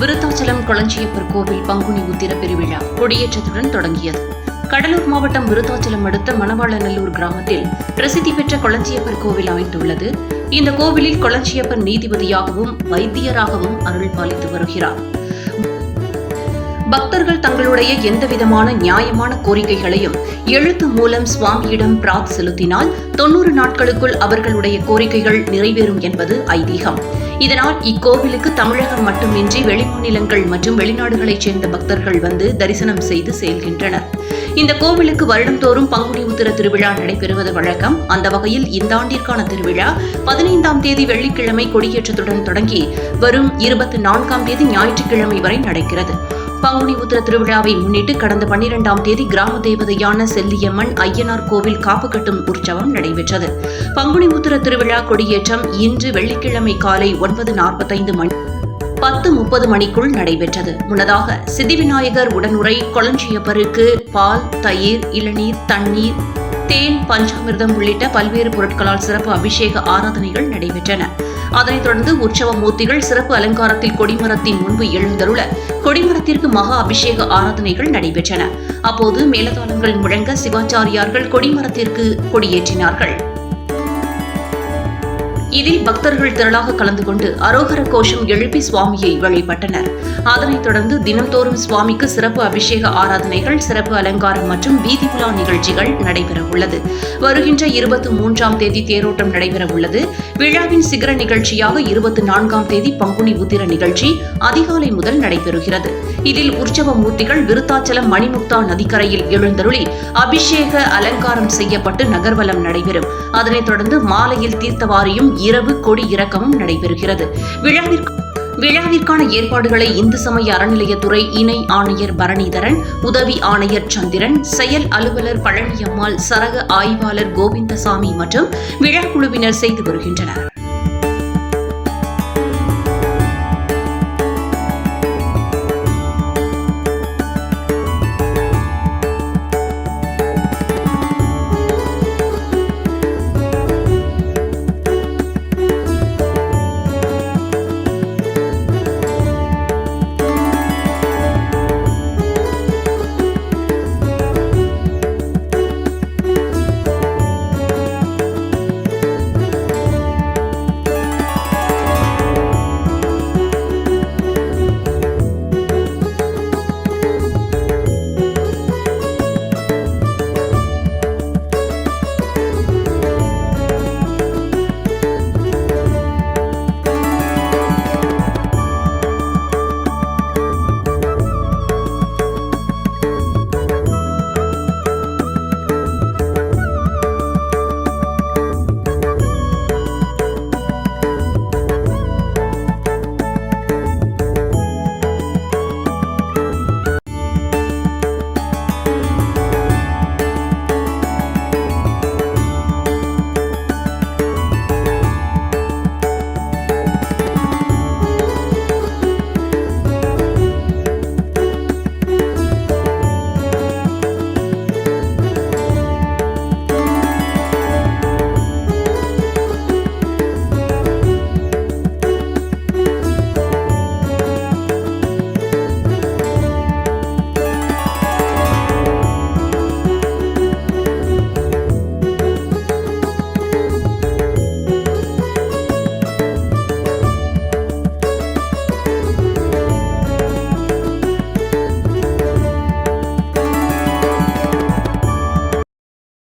விருத்தாச்சலம் கொளஞ்சியப்பர் கோவில் பங்குனி உத்திர பெருவிழா கொடியேற்றத்துடன் தொடங்கியது. கடலூர் மாவட்டம் விருத்தாச்சலம் அடுத்த மணவாளநல்லூர் கிராமத்தில் பிரசித்தி பெற்ற கொளஞ்சியப்பர் கோவில் அமைந்துள்ளது. இந்த கோவிலில் கொளஞ்சியப்பர் நீதிபதியாகவும் வைத்தியராகவும் அருள் பாலித்து வருகிறார். பக்தர்கள் தங்களுடைய எந்தவிதமான நியாயமான கோரிக்கைகளையும் எழுத்து மூலம் சுவாமியிடம் பிராத் செலுத்தினால் தொன்னூறு நாட்களுக்குள் அவர்களுடைய கோரிக்கைகள் நிறைவேறும் என்பது ஐதீகம். இதனால் இக்கோவிலுக்கு தமிழகம் மட்டுமின்றி வெளிமாநிலங்கள் மற்றும் வெளிநாடுகளைச் சேர்ந்த பக்தர்கள் வந்து தரிசனம் செய்து செல்கின்றனர். இந்த கோவிலுக்கு வருடந்தோறும் பங்குனி உத்திர திருவிழா நடைபெறுவது வழக்கம். அந்த வகையில் இந்த ஆண்டிற்கான திருவிழா பதினைந்தாம் தேதி வெள்ளிக்கிழமை கொடியேற்றத்துடன் தொடங்கி வரும் இருபத்தி நான்காம் தேதி ஞாயிற்றுக்கிழமை வரை நடக்கிறது. பங்குனி உத்திர திருவிழாவை முன்னிட்டு கடந்த பன்னிரெண்டாம் தேதி கிராம தேவதையான செல்லியம்மன் ஐயனார் கோவில் காப்பு கட்டும் உற்சவம் நடைபெற்றது. பங்குனி உத்திர திருவிழா கொடியேற்றம் இன்று வெள்ளிக்கிழமை காலை ஒன்பது நாற்பத்தைந்து மணி பத்து முப்பது மணிக்குள் நடைபெற்றது. முன்னதாக சித்திவிநாயகர் உடனுரை கொளஞ்சியப்பருக்கு பால் தயிர் இளநீர் தண்ணீர் தேன் பஞ்சாமிர்தம் உள்ளிட்ட பல்வேறு பொருட்களால் சிறப்பு அபிஷேக ஆராதனைகள் நடைபெற்றன. அதனைத் தொடர்ந்து உற்சவ மூர்த்திகள் சிறப்பு அலங்காரத்தில் கொடிமரத்தின் முன்பு எழுந்தருள கொடிமரத்திற்கு மகா அபிஷேக ஆராதனைகள் நடைபெற்றன. அப்போது மேலதாளங்கள் முழங்க சிவாச்சாரியார்கள் கொடிமரத்திற்கு கொடியேற்றினார்கள். இதில் பக்தர்கள் திரளாக கலந்து கொண்டு அரோகர கோஷம் எழுப்பி சுவாமியை வழிபட்டனர். அதனைத் தொடர்ந்து தினம்தோறும் சுவாமிக்கு சிறப்பு அபிஷேக ஆராதனைகள் சிறப்பு அலங்காரம் மற்றும் வீதி உலா நிகழ்ச்சிகள் நடைபெறவுள்ளது வருகின்ற இருபத்தி மூன்றாம் தேதி தேரோட்டம் நடைபெறவுள்ளது விழாவின் சிகர நிகழ்ச்சியாக இருபத்தி நான்காம் தேதி பங்குனி உத்திர நிகழ்ச்சி அதிகாலை முதல் நடைபெறுகிறது. இதில் உற்சவ மூர்த்திகள் விருத்தாச்சலம் மணிமுக்தா நதிக்கரையில் எழுந்தருளி அபிஷேக அலங்காரம் செய்யப்பட்டு நகர்வலம் நடைபெறும். அதனைத் தொடர்ந்து மாலையில் தீர்த்தவாரியும் இரவு கொடி இறக்கமும் நடைபெறுகிறது. விழாவிற்கு விழாவிற்கான ஏற்பாடுகளை இந்து சமய அறநிலையத்துறை இணை ஆணையர் பரணிதரன் உதவி ஆணையர் சந்திரன் செயல் அலுவலர் பழனியம்மாள் சரக ஆய்வாளர் கோவிந்தசாமி மற்றும் விழா குழுவினர் செய்து வருகின்றனர்.